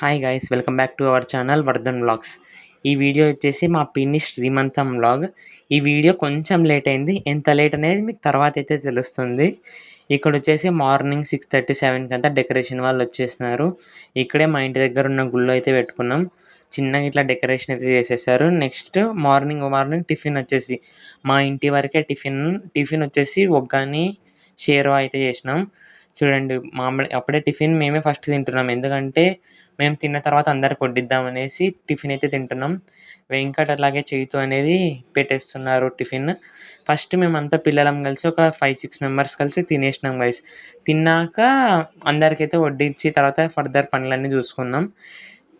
Hi guys welcome back to our channel Vardhan vlogs ఈ video వచ్చేసి మా పిన్ని శ్రీమంతం వ్లాగ్ ఈ వీడియో కొంచెం లేట్ అయింది. ఎంత లేట్ అనేది మీకు తర్వాత అయితే తెలుస్తుంది. ఇక్కడ వచ్చేసి మార్నింగ్ సిక్స్ థర్టీ సెవెన్కి అంతా డెకరేషన్ వాళ్ళు వచ్చేసినారు ఇక్కడే మా ఇంటి దగ్గర ఉన్న గుళ్ళు అయితే పెట్టుకున్నాం. చిన్నగా ఇట్లా డెకరేషన్ అయితే చేసేసారు. నెక్స్ట్ మార్నింగ్ మార్నింగ్ టిఫిన్ వచ్చేసి మా ఇంటి వరకే టిఫిన్ టిఫిన్ వచ్చేసి ఒగ్గాని షేర్వా అయితే చేసినాం. చూడండి మామిడి అప్పుడే టిఫిన్ మేమే ఫస్ట్ తింటున్నాం. ఎందుకంటే మేము తిన్న తర్వాత అందరికి వడ్డిద్దాం అనేసి టిఫిన్ అయితే తింటున్నాం. వెంకట్ అలాగే చైతు అనేది పెట్టేస్తున్నారు టిఫిన్. ఫస్ట్ మేమంతా పిల్లలం కలిసి ఒక ఫైవ్ సిక్స్ మెంబర్స్ కలిసి తినేసినాం గైస్ తిన్నాక అందరికైతే వడ్డించి తర్వాత ఫర్దర్ పనులన్నీ చూసుకున్నాం.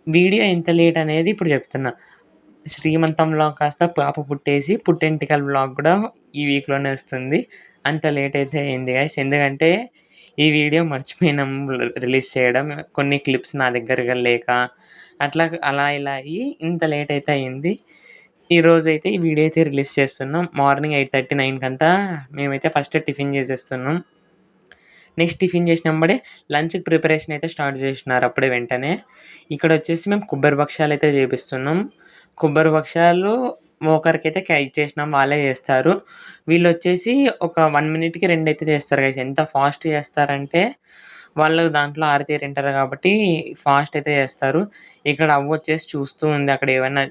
వీడియో ఎంత లేట్ అనేది ఇప్పుడు చెప్తున్నా. శ్రీమంతంలో కాస్త పాప పుట్టేసి పుట్టెంటికల్ బ్లాగ్ కూడా ఈ వీక్లోనే వస్తుంది. అంత లేట్ అయితే అయింది గైస్ ఎందుకంటే ఈ వీడియో మర్చిపోయినాం రిలీజ్ చేయడం. కొన్ని క్లిప్స్ నా దగ్గరగా లేక అట్లా అలా ఇలా అయ్యి ఇంత లేట్ అయితే అయింది. ఈరోజు అయితే ఈ వీడియో అయితే రిలీజ్ చేస్తున్నాం. మార్నింగ్ ఎయిట్ థర్టీ నైన్కి అంతా మేమైతే ఫస్ట్ టిఫిన్ చేసేస్తున్నాం. నెక్స్ట్ టిఫిన్ చేసినప్పుడే లంచ్కి ప్రిపరేషన్ అయితే స్టార్ట్ చేసినారు అప్పుడే వెంటనే. ఇక్కడ వచ్చేసి మేము కొబ్బరి భక్ష్యాలు అయితే చేపిస్తున్నాం. కొబ్బరి భక్షాలు ఒకరికైతే క్యా చేసినాం వాళ్ళే చేస్తారు. వీళ్ళు వచ్చేసి ఒక వన్ మినిట్కి రెండు అయితే చేస్తారు గైస్ ఎంత ఫాస్ట్ చేస్తారంటే వాళ్ళు దాంట్లో ఆరితేరింటారు కాబట్టి ఫాస్ట్ అయితే చేస్తారు. ఇక్కడ అవ్వ వచ్చేసి చూస్తూ ఉంది అక్కడ ఏమైనా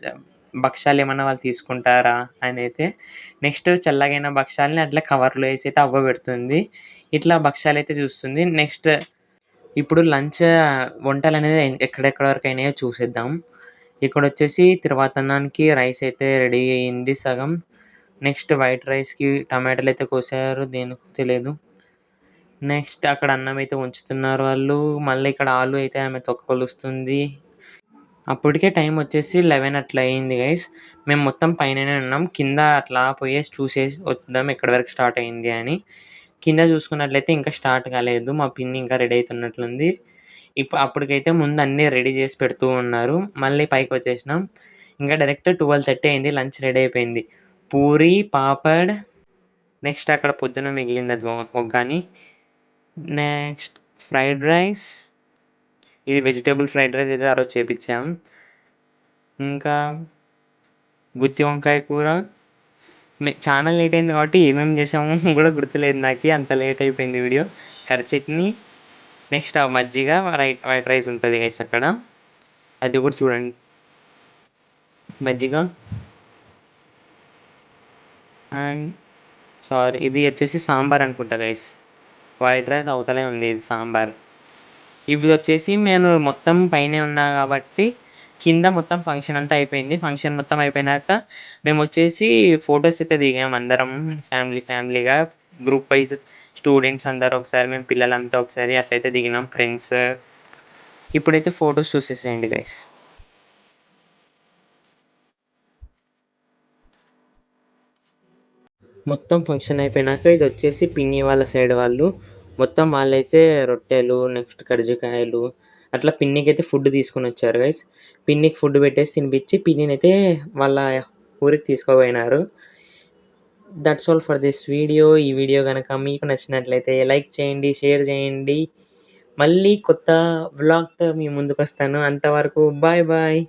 భక్ష్యాలు ఏమైనా వాళ్ళు తీసుకుంటారా అని అయితే. నెక్స్ట్ చల్లగైన భక్షాలని అట్లా కవర్లో వేసి అయితే అవ్వ పెడుతుంది. ఇట్లా భక్ష్యాలు అయితే చూస్తుంది. నెక్స్ట్ ఇప్పుడు లంచ్ వంటలు అనేది ఎక్కడెక్కడ వరకు అయినాయో చూసేద్దాం. ఇక్కడ వచ్చేసి తిరువాతన్నానికి రైస్ అయితే రెడీ అయింది సగం. నెక్స్ట్ వైట్ రైస్కి టమాటాలు అయితే కోసారు. దేనికి తెలియదు నెక్స్ట్ అక్కడ అన్నం అయితే ఉంచుతున్నారు వాళ్ళు. మళ్ళీ ఇక్కడ ఆలు అయితే ఆమె తొక్క కొలుస్తుంది. అప్పటికే టైం వచ్చేసి లెవెన్ అట్లా అయింది గైస్. మేము మొత్తం పైననే ఉన్నాం. కింద అట్లా పోయేసి చూసేసి వద్దాం ఎక్కడి వరకు స్టార్ట్ అయింది అని. కింద చూసుకున్నట్లయితే ఇంకా స్టార్ట్ కాలేదు. మా పిన్ని ఇంకా రెడీ అవుతున్నట్లుంది. ఇప్పుడు అప్పటికైతే ముందు అన్నీ రెడీ చేసి పెడుతూ ఉన్నారు. మళ్ళీ పైకి వచ్చేసినాం. ఇంకా డైరెక్ట్ ట్వెల్వ్ థర్టీ అయింది. లంచ్ రెడీ అయిపోయింది. పూరి పాపడ్ నెక్స్ట్ అక్కడ పొద్దున మిగిలింది అది ఒగ్గాని. Next fried rice. ఇది వెజిటేబుల్ ఫ్రైడ్ రైస్ అయితే ఆ రోజు చేపించాం. ఇంకా గుత్తి వంకాయ కూర. చాలా లేట్ అయింది కాబట్టి ఏమేమి చేసామో కూడా గుర్తులేదు నాకు. అంత లేట్ అయిపోయింది వీడియో. కర్రీ చట్నీ నెక్స్ట్ ఆ మజ్జిగ రైట్ వైట్ రైస్ ఉంటుంది గైస్ అక్కడ. అది కూడా చూడండి. మజ్జిగ. అండ్ సారీ ఇది వచ్చేసి సాంబార్ అనుకుంటా గైస్ వైట్ రైస్ అవతలే ఉంది ఇది సాంబార్. ఇవి వచ్చేసి నేను మొత్తం పైనే ఉన్నా కాబట్టి కింద మొత్తం ఫంక్షన్ అంతా అయిపోయింది. ఫంక్షన్ మొత్తం అయిపోయినాక మేము వచ్చేసి ఫొటోస్ అయితే దిగాము అందరం ఫ్యామిలీ ఫ్యామిలీగా గ్రూప్ వైజ్ స్టూడెంట్స్ అందరు ఒకసారి మేము పిల్లలంతా ఒకసారి అట్లయితే దిగినాం ఫ్రెండ్స్. ఇప్పుడైతే ఫొటోస్ చూసేసేయండి గైస్ మొత్తం ఫంక్షన్ అయిపోయినాక ఇది వచ్చేసి పిన్ని వాళ్ళ సైడ్ వాళ్ళు. మొత్తం వాళ్ళైతే రొట్టెలు నెక్స్ట్ కర్జికాయలు అట్లా పిన్నికి అయితే ఫుడ్ తీసుకొని వచ్చారు గైస్ పిన్నికి ఫుడ్ పెట్టేసి తినిపించి పిన్నిని అయితే వాళ్ళ ఊరికి తీసుకుపోయినారు. That's all for this video ఈ వీడియో కనుక మీకు నచ్చినట్లయితే లైక్ చేయండి షేర్ చేయండి. మళ్ళీ కొత్త వ్లాగ్తో మీ ముందుకు వస్తాను. అంతవరకు బాయ్ బాయ్